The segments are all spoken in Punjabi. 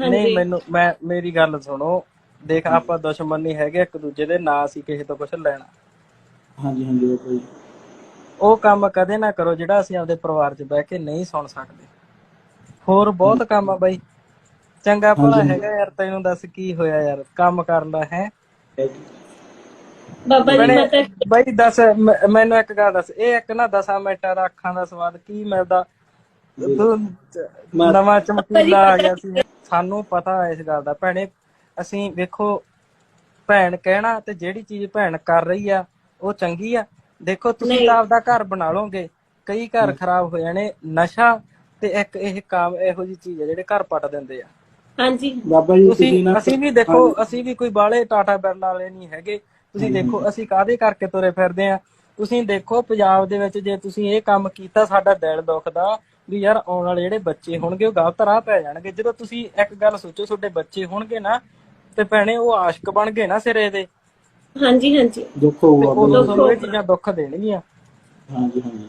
ਨਹੀਂ ਮੈਨੂੰ ਮੈਂ ਮੇਰੀ ਗੱਲ ਸੁਣੋ। ਦੇਖ ਆਪਾਂ ਦੁਸ਼ਮਣ ਨਹੀਂ ਹੈਗੇ ਇੱਕ ਦੂਜੇ ਦੇ ਨਾ ਅਸੀਂ ਕਿਸੇ ਤੋਂ ਕੁਝ ਲੈਣਾ। ਹਾਂਜੀ ਹਾਂਜੀ ਬਾਬਾ ਜੀ। ਉਹ ਕੰਮ ਕਦੇ ਨਾ ਕਰੋ ਜਿਹੜਾ ਅਸੀਂ ਆਪਦੇ ਪਰਿਵਾਰ 'ਚ ਬਹਿ ਕੇ ਨਹੀਂ ਸੁਣ ਸਕਦੇ। ਹੋਰ ਬਹੁਤ ਕੰਮ ਆ ਬਾਈ। ਚੰਗਾ ਭਲਾ। ਹੈਗਾ ਯਾਰ ਤੈਨੂੰ ਦੱਸ ਕੀ ਹੋਇਆ ਯਾਰ? ਕੰਮ ਕਰਨ ਦਾ ਹੈ? ਬਾਬਾ ਜੀ ਬਣੇ ਮੈਂ ਤਾਂ ਬਾਈ ਦੱਸ ਮੈਨੂੰ ਇੱਕ ਗੱਲ ਦੱਸ। ਇਹ ਇੱਕ ਨਾ 10 ਮਿੰਟਾਂ ਦਾ ਅੱਖਾਂ ਦਾ ਸਵਾਦ ਕੀ ਮਿਲਦਾ? ਨਵਾਂ ਚਮਕੀਲਾ ਆ ਗਿਆ ਸੀ। ਸਾਨੂੰ ਪਤਾ ਇਸ ਗੱਲ ਦਾ। ਭੈਣੇ ਅਸੀਂ ਵੇਖੋ ਭੈਣ ਕਹਿਣਾ ਤੇ ਜਿਹੜੀ ਚੀਜ਼ ਭੈਣ ਕਰ ਰਹੀ ਆ ਉਹ ਚੰਗੀ ਆ। ਦੇਖੋ ਤੁਸੀਂ। ਤਾਂ ਆਪਦਾ ਘਰ ਬਣਾ ਲਓਗੇ। ਕਈ ਘਰ ਖਰਾਬ ਹੋ ਜਾਣੇ ਨਸ਼ਾ ਤੇ ਇੱਕ ਇਹ ਕੰਮ ਇਹੋ ਜੀ ਚੀਜ਼ ਆ ਜਿਹੜੇ ਘਰ ਪੱਟ ਦਿੰਦੇ ਆ। ਹਾਂਜੀ। ਬਾਬਾ ਜੀ ਤੁਸੀਂ ਅਸੀਂ ਵੀ ਦੇਖੋ ਅਸੀਂ ਵੀ ਕੋਈ ਬਾਲੇ ਟਾਟਾ ਬਿਰਲਾ ਵਾਲੇ ਨਹੀਂ ਹੈਗੇ। ਤੁਸੀਂ ਦੇਖੋ ਅਸੀਂ ਕਾਦੇ ਕਰਕੇ ਤੁਰੇ ਫਿਰਦੇ ਆ? ਤੁਸੀਂ ਦੇਖੋ ਪੰਜਾਬ ਦੇ ਵਿੱਚ ਜੇ ਤੁਸੀਂ ਇਹ ਕੰਮ ਕੀਤਾ ਸਾਡਾ ਦਿਲ ਦੁਖਦਾ ਵੀ ਯਾਰ ਆਉਣ ਵਾਲੇ ਜਿਹੜੇ ਬੱਚੇ ਹੋਣਗੇ ਉਹ ਗਲਤ ਰਾਹ ਪੈ ਜਾਣਗੇ। ਜਦੋਂ ਤੁਸੀਂ ਇੱਕ ਗੱਲ ਸੋਚੋ ਤੁਹਾਡੇ ਬੱਚੇ ਹੋਣਗੇ ਨਾ ਤੇ ਭੈਣੇ ਉਹ ਆਸ਼ਕ ਬਣ ਗਏ ਨਾ ਸਿਰੇ ਦੇ। ਹਾਂਜੀ ਹਾਂਜੀ। ਦੁੱਖ ਤੇ ਹੋਊਗਾ ਉਦੋਂ ਤੁਹਾਨੂੰ ਇਹ ਚੀਜ਼ਾਂ ਦੁੱਖ ਦੇਣਗੀਆਂ। ਹਾਂਜੀ ਹਾਂਜੀ।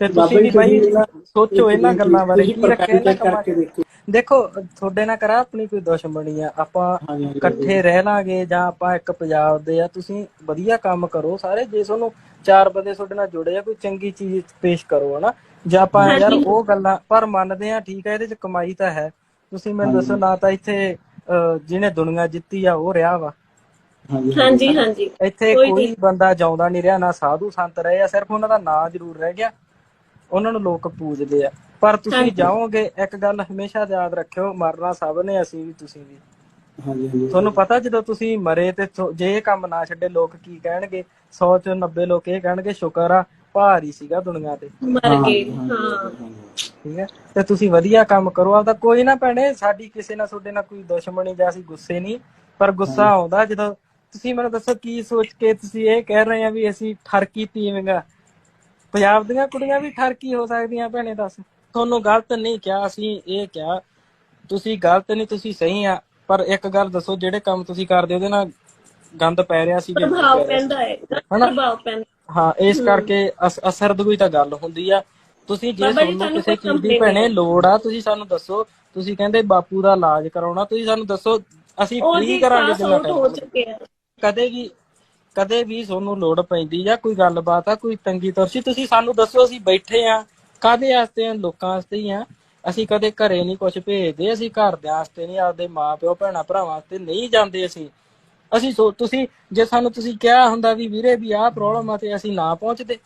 ਤੇ ਤੁਸੀਂ ਵੀ ਇਹਨਾਂ- ਸੋਚੋ ਇਹਨਾਂ ਗੱਲਾਂ ਬਾਰੇ ਕੀ ਰੱਖਿਆ ਕਰਕੇ ਦੇਖੋ। ਦੇਖੋ ਤੁਹਾਡੇ ਨਾਲ ਕਰਾ ਆਪਣੀ ਕੋਈ ਦੁਸ਼ਮਣੀ ਆ। ਆਪਾਂ ਇਕੱਠੇ ਰਹਿ ਲਾਂਗੇ ਜਾਂ ਆਪਾਂ ਇੱਕ ਪੰਜਾਬ ਦੇ ਆ ਤੁਸੀਂ ਵਧੀਆ ਕੰਮ ਕਰੋ ਸਾਰੇ। ਜੇ ਤੁਹਾਨੂੰ ਚਾਰ ਬੰਦੇ ਤੁਹਾਡੇ ਨਾਲ ਜੁੜੇ ਆ ਕੋਈ ਚੰਗੀ ਚੀਜ਼ ਪੇਸ਼ ਕਰੋ ਹਨਾ? ਜੇ ਆਪਾਂ ਯਾਰ। ਉਹ ਗੱਲਾਂ ਪਰ ਮੰਨਦੇ ਆ ਠੀਕ ਹੈ ਇਹਦੇ ਚ ਕਮਾਈ ਤਾਂ ਹੈ। ਤੁਸੀਂ ਮੈਨੂੰ ਦੱਸੋ ਨਾ ਤਾਂ ਇੱਥੇ ਜਿਹਨੇ ਦੁਨੀਆ ਜਿੱਤੀ ਆ ਉਹ ਰਿਹਾ ਵਾ। ਹਾਂਜੀ ਹਾਂਜੀ। ਹਾਂਜੀ ਇੱਥੇ ਕੋਈ ਕੋਈ ਬੰਦਾ ਜਾਉਂਦਾ ਨਹੀਂ ਰਿਹਾ ਨਾ ਸਾਧੂ ਸੰਤ ਰਹੇ ਆ ਸਿਰਫ ਉਹਨਾਂ ਦਾ ਨਾਂ ਜ਼ਰੂਰ ਰਹਿ ਗਿਆ। ਉਹਨਾਂ ਨੂੰ ਲੋਕ ਪੂਜਦੇ ਆ। ਪਰ ਤੁਸੀਂ। ਜਾਓਗੇ ਇੱਕ ਗੱਲ ਹਮੇਸ਼ਾ ਯਾਦ ਰੱਖਿਓ ਮਰਨਾ ਸਭ ਨੇ ਅਸੀਂ ਵੀ ਤੁਸੀਂ ਵੀ। ਹਾਂਜੀ ਹਾਂਜੀ। ਤੁਹਾਨੂੰ ਪਤਾ ਜਦੋਂ ਤੁਸੀਂ ਮਰੇ ਤੇ ਥੋ- ਜੇ ਇਹ ਕੰਮ ਨਾ ਛੱਡੇ ਲੋਕ ਕੀ ਕਹਿਣਗੇ? 100 ਚੋਂ 90 ਲੋਕ ਇਹ ਕਹਿਣਗੇ ਸ਼ੁਕਰ ਆ ਭਾਰੀ ਸੀਗਾ ਦੁਨੀਆ ਤੇ। ਮਰ ਗਏ ਹਾਂ। ਠੀਕ ਹੈ? ਤੇ ਤੁਸੀਂ ਵਧੀਆ ਕੰਮ ਕਰੋ ਆਪਦਾ ਕੋਈ ਨਾ ਭੈਣੇ ਸਾਡੀ ਕਿਸੇ ਨਾਲ ਤੁਹਾਡੇ ਨਾਲ ਕੋਈ ਦੁਸ਼ਮਣੀ ਜਾਂ ਅਸੀਂ ਗੁੱਸੇ ਨਹੀਂ ਪਰ ਗੁੱਸਾ ਆਉਂਦਾ ਜਦੋਂ ਤੁਸੀਂ ਮੈਨੂੰ ਦੱਸੋ ਕੀ ਸੋਚ ਕੇ ਤੁਸੀਂ ਇਹ ਕਹਿ ਰਹੇ ਆ ਵੀ ਅਸੀਂ ਠਰਕੀ ਪੀਵਾਂਗਾ ਪੰਜਾਬ ਦੀਆਂ ਕੁੜੀਆਂ ਵੀ ਠਰਕੀ ਹੋ ਸਕਦੀਆਂ ਭੈਣੇ ਦੱਸ। ਤੁਹਾਨੂੰ ਗਲਤ ਨਹੀਂ ਕਿਹਾ ਅਸੀਂ ਇਹ ਕਿਹਾ ਤੁਸੀਂ ਗਲਤ ਨਹੀਂ ਤੁਸੀਂ ਸਹੀ ਆ ਪਰ ਇੱਕ ਗੱਲ ਦੱਸੋ ਜਿਹੜੇ ਕੰਮ ਤੁਸੀਂ ਕਰਦੇ ਉਹਦੇ ਨਾਲ ਗੰਦ ਪੈ ਰਿਹਾ ਸੀ ਪ੍ਰਭਾਵ ਪੈਂਦਾ ਹੈ ਪ੍ਰਭਾਵ ਪੈਂਦਾ ਹਾਂ। ਇਸ ਕਰਕੇ ਅਸ- ਅਸਰ ਦੀ ਤਾਂ ਗੱਲ ਹੁੰਦੀ ਆ। ਤੁਸੀਂ ਜੇ ਬਾਬਾ ਜੀ, ਤੁਹਾਨੂੰ ਤੁਹਾਨੂੰ ਕਿਸੇ ਕੋਈ ਚੀਜ਼ ਦੀ complaint ਭੈਣੇ ਲੋੜ ਆ ਤੁਸੀਂ ਸਾਨੂੰ ਦੱਸੋ ਤੁਸੀਂ ਕਹਿੰਦੇ ਬਾਪੂ ਦਾ ਇਲਾਜ ਕਰਾਉਣਾ ਤੁਸੀਂ ਸਾਨੂੰ ਦੱਸੋ ਅਸੀਂ ਫ੍ਰੀ ਕਰਾਂਗੇ ਜਿੰਨਾ ਆਊਟ ਹੋ time ਚੁੱਕੇ ਆ। ਕਦੇ ਵੀ ਕਦੇ ਵੀ ਤੁਹਾਨੂੰ ਲੋੜ ਪੈਂਦੀ ਜਾਂ ਕੋਈ ਗੱਲਬਾਤ ਆ ਕੋਈ ਤੰਗੀ ਤਰਸੀ ਤੁਸੀਂ ਸਾਨੂੰ ਦੱਸੋ ਅਸੀਂ ਬੈਠੇ ਆ। ਕਾਦੇ ਵਾਸਤੇ ਆ? ਲੋਕਾਂ ਵਾਸਤੇ ਹੀ ਆ। ਅਸੀਂ ਕਦੇ ਘਰੇ ਨਹੀਂ ਕੁਝ ਭੇਜਦੇ, ਅਸੀਂ ਘਰਦਿਆਂ ਵਾਸਤੇ ਨਹੀਂ, ਆਪਦੇ ਮਾਪਿਓ, ਭੈਣਾ ਭਰਾਵਾਂ ਵਾਸਤੇ ਨਹੀਂ ਜਾਂਦੇ ਅਸੀਂ। ਅਸੀਂ ਸੋ, ਤੁਸੀਂ, ਜੇ ਸਾਨੂੰ ਤੁਸੀਂ ਕਿਹਾ ਹੁੰਦਾ ਵੀ ਵੀਰੇ ਵੀ ਆਹ ਪ੍ਰੋਬਲਮ ਆ ਤੇ ਅਸੀਂ ਨਾ ਪਹੁੰਚਦੇ।